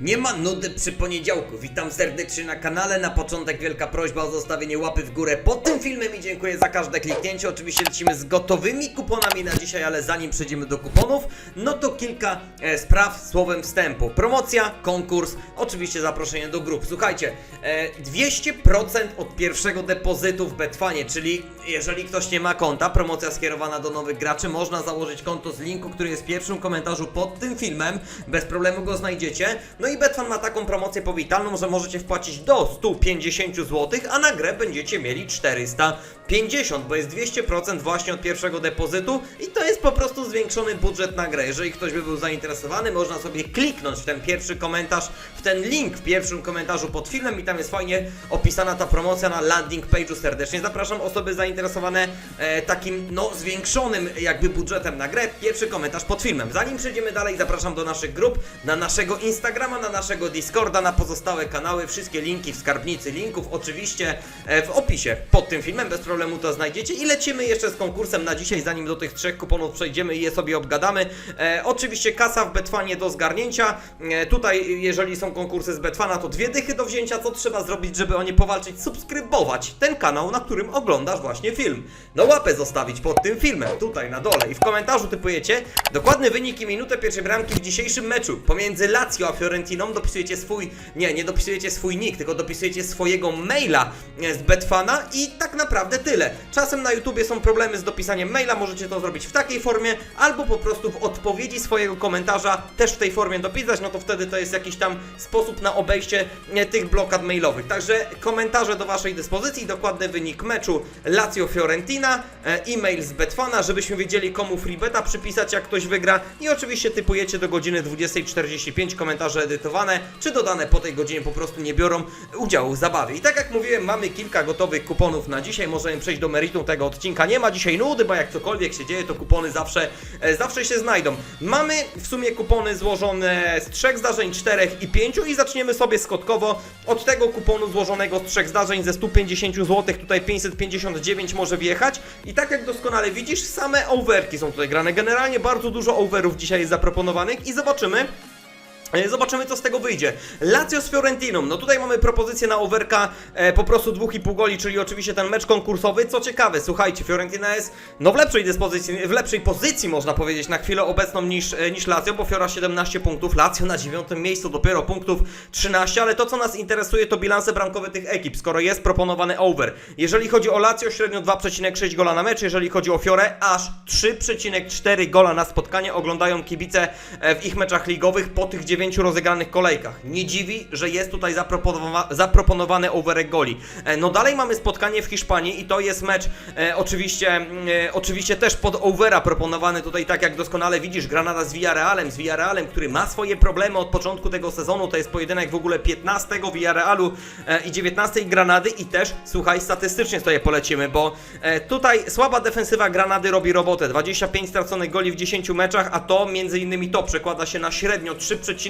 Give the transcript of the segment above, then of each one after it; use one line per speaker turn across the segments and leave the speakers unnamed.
Nie ma nudy przy poniedziałku. Witam serdecznie na kanale. Na początek wielka prośba o zostawienie łapy w górę pod tym filmem i dziękuję za każde kliknięcie. Oczywiście lecimy z gotowymi kuponami na dzisiaj, ale zanim przejdziemy do kuponów, no to kilka e, spraw słowem wstępu. Promocja, konkurs, oczywiście zaproszenie do grup. Słuchajcie, e, 200% od pierwszego depozytu w Betfanie, czyli jeżeli ktoś nie ma konta, promocja skierowana do nowych graczy, można założyć konto z linku, który jest w pierwszym komentarzu pod tym filmem. Bez problemu go znajdziecie. No i Betfan ma taką promocję powitalną, że możecie wpłacić do 150 zł, a na grę będziecie mieli 450, bo jest 200% właśnie od pierwszego depozytu i to jest po prostu zwiększony budżet na grę. Jeżeli ktoś by był zainteresowany, można sobie kliknąć w ten pierwszy komentarz, w ten link w pierwszym komentarzu pod filmem i tam jest fajnie opisana ta promocja na landing page'u. Serdecznie zapraszam osoby zainteresowane e, takim no zwiększonym jakby budżetem na grę. Pierwszy komentarz pod filmem. Zanim przejdziemy dalej, zapraszam do naszych grup, na naszego Instagrama, na naszego Discorda, na pozostałe kanały. Wszystkie linki w skarbnicy linków, oczywiście e, w opisie pod tym filmem. Bez problemu to znajdziecie. I lecimy jeszcze z konkursem na dzisiaj, zanim do tych trzech kuponów przejdziemy i je sobie obgadamy. E, oczywiście kasa w Betfanie do zgarnięcia. E, tutaj, jeżeli są konkursy z Betfana, to dwie dychy do wzięcia. Co trzeba zrobić, żeby o nie powalczyć? Subskrybować ten kanał, na którym oglądasz właśnie film. No łapę zostawić pod tym filmem, tutaj na dole. I w komentarzu typujecie dokładny wynik i minutę pierwszej bramki w dzisiejszym meczu pomiędzy Lazio a Fiorentiną. Dopisujecie swój, nie, nie dopisujecie swój nick, tylko dopisujecie swojego maila e, z Betfana i tak naprawdę tyle. Czasem na YouTubie są problemy z dopisaniem maila, możecie to zrobić w takiej formie, albo po prostu w odpowiedzi swojego komentarza też w tej formie dopisać, no to wtedy to jest jakiś tam sposób na obejście e, tych blokad mailowych. Także komentarze do Waszej dyspozycji, dokładny wynik meczu Lazio-Fiorentina, e, e-mail z Betfana, żebyśmy wiedzieli komu freebeta przypisać, jak ktoś wygra i oczywiście typujecie do godziny 20.45 komentarze edytowane, czy dodane po tej godzinie po prostu nie biorą udziału w zabawie. I tak jak mówiłem, mamy kilka gotowych kuponów na dzisiaj, możemy przejść do meritum tego odcinka. Nie ma dzisiaj nudy, bo jak cokolwiek się dzieje, to kupony zawsze, e, zawsze się znajdą. Mamy w sumie kupony złożone z trzech zdarzeń, czterech i pięciu i zaczniemy sobie skotkowo od tego kuponu złożonego z trzech zdarzeń ze 150 zł, tutaj 559 może wjechać i tak jak doskonale widzisz, same overki są tutaj grane. Generalnie bardzo dużo overów dzisiaj jest zaproponowanych i zobaczymy, Zobaczymy, co z tego wyjdzie. Lazio z Fiorentiną. No tutaj mamy propozycję na overka e, po prostu 2,5 goli, czyli oczywiście ten mecz konkursowy. Co ciekawe, słuchajcie, Fiorentina jest no w lepszej dyspozycji, w lepszej pozycji można powiedzieć na chwilę obecną niż, e, niż Lazio, bo Fiora 17 punktów, Lazio na 9 miejscu dopiero punktów 13, ale to co nas interesuje to bilanse bramkowe tych ekip, skoro jest proponowany over. Jeżeli chodzi o Lazio, średnio 2,6 gola na mecz, jeżeli chodzi o Fiorę, aż 3,4 gola na spotkanie oglądają kibice e, w ich meczach ligowych po tych 9 rozegranych kolejkach. Nie dziwi, że jest tutaj zaproponowa zaproponowany overek goli. E, No dalej mamy spotkanie w Hiszpanii i to jest mecz e, oczywiście, mm, e, oczywiście też pod overa proponowany tutaj, tak jak doskonale widzisz, Granada z Villarrealem, z Villarrealem, który ma swoje problemy od początku tego sezonu, to jest pojedynek w ogóle 15 Villarrealu e, i 19 Granady i też, słuchaj, statystycznie sobie polecimy, bo e, tutaj słaba defensywa Granady robi robotę, 25 straconych goli w 10 meczach, a to między innymi to przekłada się na średnio 3,5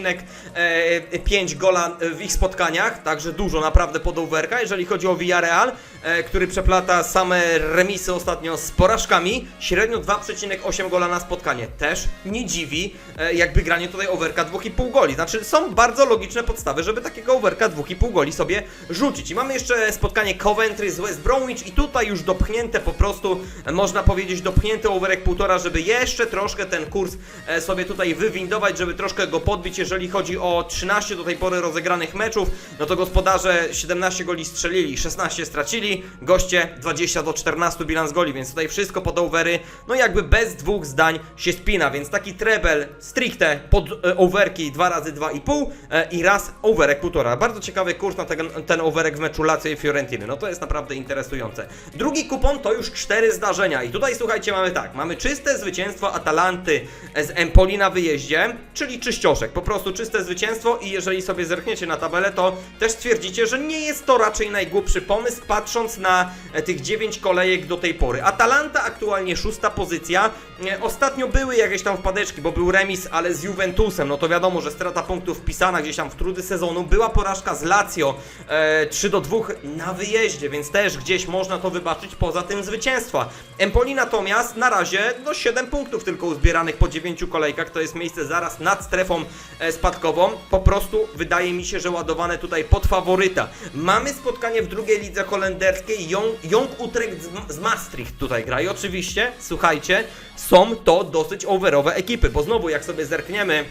gola w ich spotkaniach, także dużo naprawdę pod overka, jeżeli chodzi o Villarreal, e, który przeplata same remisy ostatnio z porażkami, średnio 2,8 gola na spotkanie. Też nie dziwi e, jakby granie tutaj overka 2,5 goli. Znaczy są bardzo logiczne podstawy, żeby takiego overka 2,5 goli sobie rzucić. I mamy jeszcze spotkanie Coventry z West Bromwich i tutaj już dopchnięte po prostu, e, można powiedzieć, dopchnięty overek 1,5, żeby jeszcze troszkę ten kurs e, sobie tutaj wywindować, żeby troszkę go podbić, jeżeli chodzi o 13 do tej pory rozegranych meczów, no to gospodarze 17 goli strzelili, 16 stracili, goście 20 do 14 bilans goli, więc tutaj wszystko pod overy, no jakby bez dwóch zdań się spina, więc taki treble stricte pod e, overki 2 razy 2,5 e, i raz overek 1,5. Bardzo ciekawy kurs na ten, ten overek w meczu Lazio i Fiorentiny, no to jest naprawdę interesujące. Drugi kupon to już cztery zdarzenia i tutaj słuchajcie mamy tak, mamy czyste zwycięstwo Atalanty z Empoli na wyjeździe, czyli czyścioszek, po prostu czyste zwycięstwo i jeżeli sobie zerkniecie na tabelę, to też stwierdzicie, że nie jest to raczej najgłupszy pomysł, patrząc na e, tych 9 kolejek do tej pory. Atalanta aktualnie szósta pozycja, E, ostatnio były jakieś tam wpadeczki, bo był remis, ale z Juventusem, no to wiadomo, że strata punktów wpisana gdzieś tam w trudy sezonu, była porażka z Lazio e, 3 do 2 na wyjeździe, więc też gdzieś można to wybaczyć poza tym zwycięstwa. Empoli natomiast na razie no 7 punktów tylko uzbieranych po 9 kolejkach, to jest miejsce zaraz nad strefą e, spadkową, po prostu wydaje mi się, że ładowane tutaj pod faworyta. Mamy spotkanie w drugiej lidze holenderskiej, Jong, Jong Utrecht z, Maastricht tutaj gra i oczywiście, słuchajcie, są to dosyć overowe ekipy, bo znowu jak sobie zerkniemy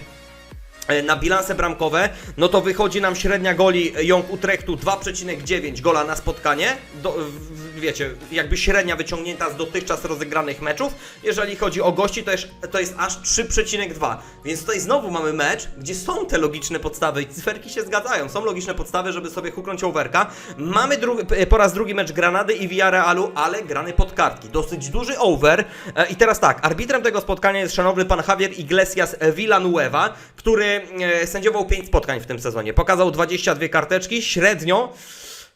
e, na bilanse bramkowe, no to wychodzi nam średnia goli Young Utrechtu 2,9 gola na spotkanie. Do, w- wiecie, jakby średnia wyciągnięta z dotychczas rozegranych meczów. Jeżeli chodzi o gości, to jest, to jest aż 3,2. Więc tutaj znowu mamy mecz, gdzie są te logiczne podstawy i cyferki się zgadzają. Są logiczne podstawy, żeby sobie huknąć overka. Mamy po raz drugi mecz Granady i Villarealu, ale grany pod kartki. Dosyć duży over. E, I teraz tak, arbitrem tego spotkania jest szanowny pan Javier Iglesias Villanueva, który e, sędziował 5 spotkań w tym sezonie. Pokazał 22 karteczki, średnio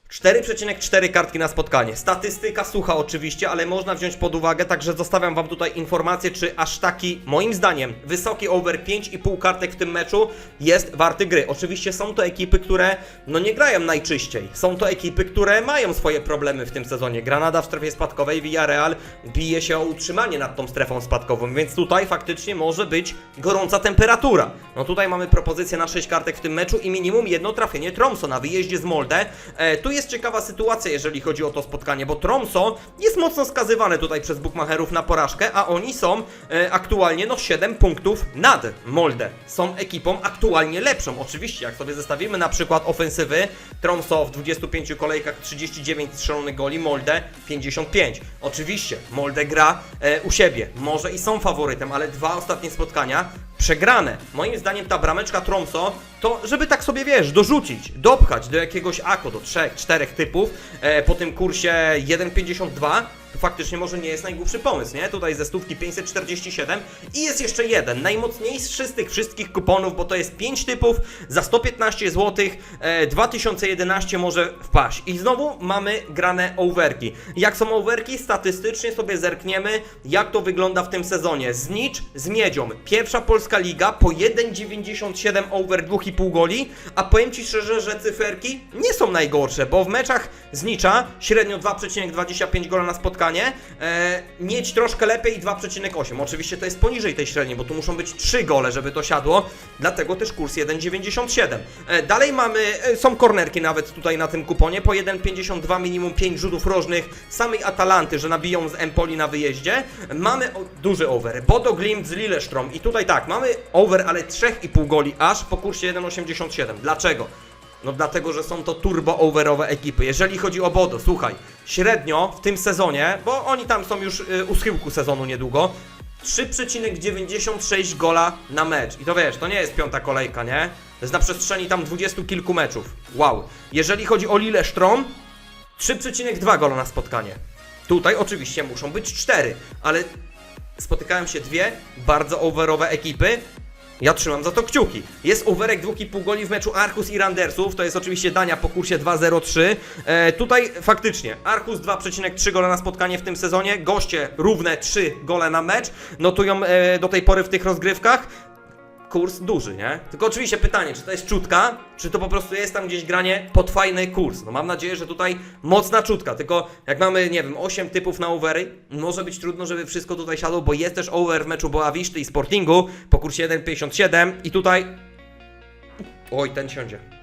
4,4 kartki na spotkanie. Statystyka sucha oczywiście, ale można wziąć pod uwagę, także zostawiam Wam tutaj informację, czy aż taki, moim zdaniem, wysoki over 5,5 kartek w tym meczu jest warty gry. Oczywiście są to ekipy, które no nie grają najczyściej. Są to ekipy, które mają swoje problemy w tym sezonie. Granada w strefie spadkowej, Villarreal bije się o utrzymanie nad tą strefą spadkową, więc tutaj faktycznie może być gorąca temperatura. No tutaj mamy propozycję na 6 kartek w tym meczu i minimum jedno trafienie Tromso na wyjeździe z Molde. E, tu jest ciekawa sytuacja, jeżeli chodzi o to spotkanie, bo Tromso jest mocno skazywany tutaj przez bookmacherów na porażkę, a oni są e, aktualnie no 7 punktów nad Molde. Są ekipą aktualnie lepszą. Oczywiście, jak sobie zestawimy na przykład ofensywy, Tromso w 25 kolejkach 39 strzelonych goli, Molde 55. Oczywiście, Molde gra e, u siebie, może i są faworytem, ale dwa ostatnie spotkania przegrane. Moim zdaniem ta brameczka Tromso to, żeby tak sobie wiesz, dorzucić, dopchać do jakiegoś ako, do trzech, czterech typów e, po tym kursie 1,52 to faktycznie może nie jest najgłupszy pomysł, nie? Tutaj ze stówki 547 i jest jeszcze jeden, najmocniejszy z tych wszystkich kuponów, bo to jest 5 typów za 115 zł, e, 2011 może wpaść. I znowu mamy grane overki. Jak są overki? Statystycznie sobie zerkniemy, jak to wygląda w tym sezonie. Znicz z Miedzią. Pierwsza polska liga po 1,97 over 2,5 goli, a powiem Ci szczerze, że cyferki nie są najgorsze, bo w meczach Znicza średnio 2,25 gola na spotkanie, e, mieć troszkę lepiej 2,8. Oczywiście to jest poniżej tej średniej, bo tu muszą być 3 gole, żeby to siadło, dlatego też kurs 1,97. E, dalej mamy, e, są kornerki nawet tutaj na tym kuponie, po 1,52 minimum 5 rzutów rożnych samej Atalanty, że nabiją z Empoli na wyjeździe. Mamy o, duży over, Bodo Glimt z Lillestrom i tutaj tak, mamy over, ale 3,5 goli aż po kursie 1,87. Dlaczego? No dlatego, że są to turbo overowe ekipy. Jeżeli chodzi o Bodo, słuchaj, średnio w tym sezonie, bo oni tam są już y, u schyłku sezonu niedługo, 3,96 gola na mecz. I to wiesz, to nie jest piąta kolejka, nie? To jest na przestrzeni tam dwudziestu kilku meczów. Wow. Jeżeli chodzi o Lillestrom, 3,2 gola na spotkanie. Tutaj oczywiście muszą być 4, ale spotykają się dwie bardzo overowe ekipy. Ja trzymam za to kciuki. Jest overek 2,5 goli w meczu Archus i Randersów. To jest oczywiście Dania po kursie 2,03. E, tutaj faktycznie Archus 2,3 gola na spotkanie w tym sezonie. Goście równe 3 gole na mecz. Notują e, do tej pory w tych rozgrywkach kurs duży, nie? Tylko oczywiście pytanie, czy to jest czutka, czy to po prostu jest tam gdzieś granie pod fajny kurs. No mam nadzieję, że tutaj mocna czutka, tylko jak mamy, nie wiem, 8 typów na overy, może być trudno, żeby wszystko tutaj siadło, bo jest też over w meczu Boawiszty i Sportingu po kursie 1,57 i tutaj... Oj, ten siądzie.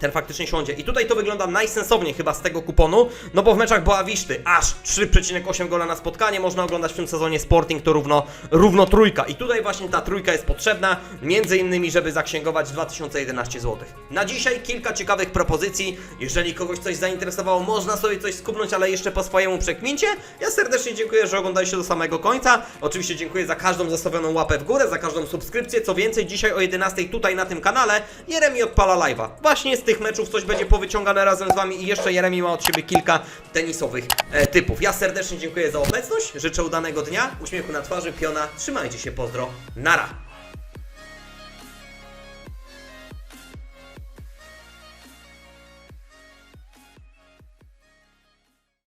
Ten faktycznie siądzie. I tutaj to wygląda najsensowniej chyba z tego kuponu, no bo w meczach Boawiszty aż 3,8 gola na spotkanie można oglądać w tym sezonie Sporting to równo, równo trójka. I tutaj właśnie ta trójka jest potrzebna, między innymi, żeby zaksięgować 2011 zł. Na dzisiaj kilka ciekawych propozycji. Jeżeli kogoś coś zainteresowało, można sobie coś skupnąć, ale jeszcze po swojemu przekmincie. Ja serdecznie dziękuję, że oglądaliście do samego końca. Oczywiście dziękuję za każdą zostawioną łapę w górę, za każdą subskrypcję. Co więcej, dzisiaj o 11 tutaj na tym kanale Jeremi odpala live'a. Właśnie z tych meczów coś będzie powyciągane razem z Wami i jeszcze Jeremi ma od siebie kilka tenisowych e, typów. Ja serdecznie dziękuję za obecność, życzę udanego dnia, uśmiechu na twarzy, piona, trzymajcie się, pozdro, nara!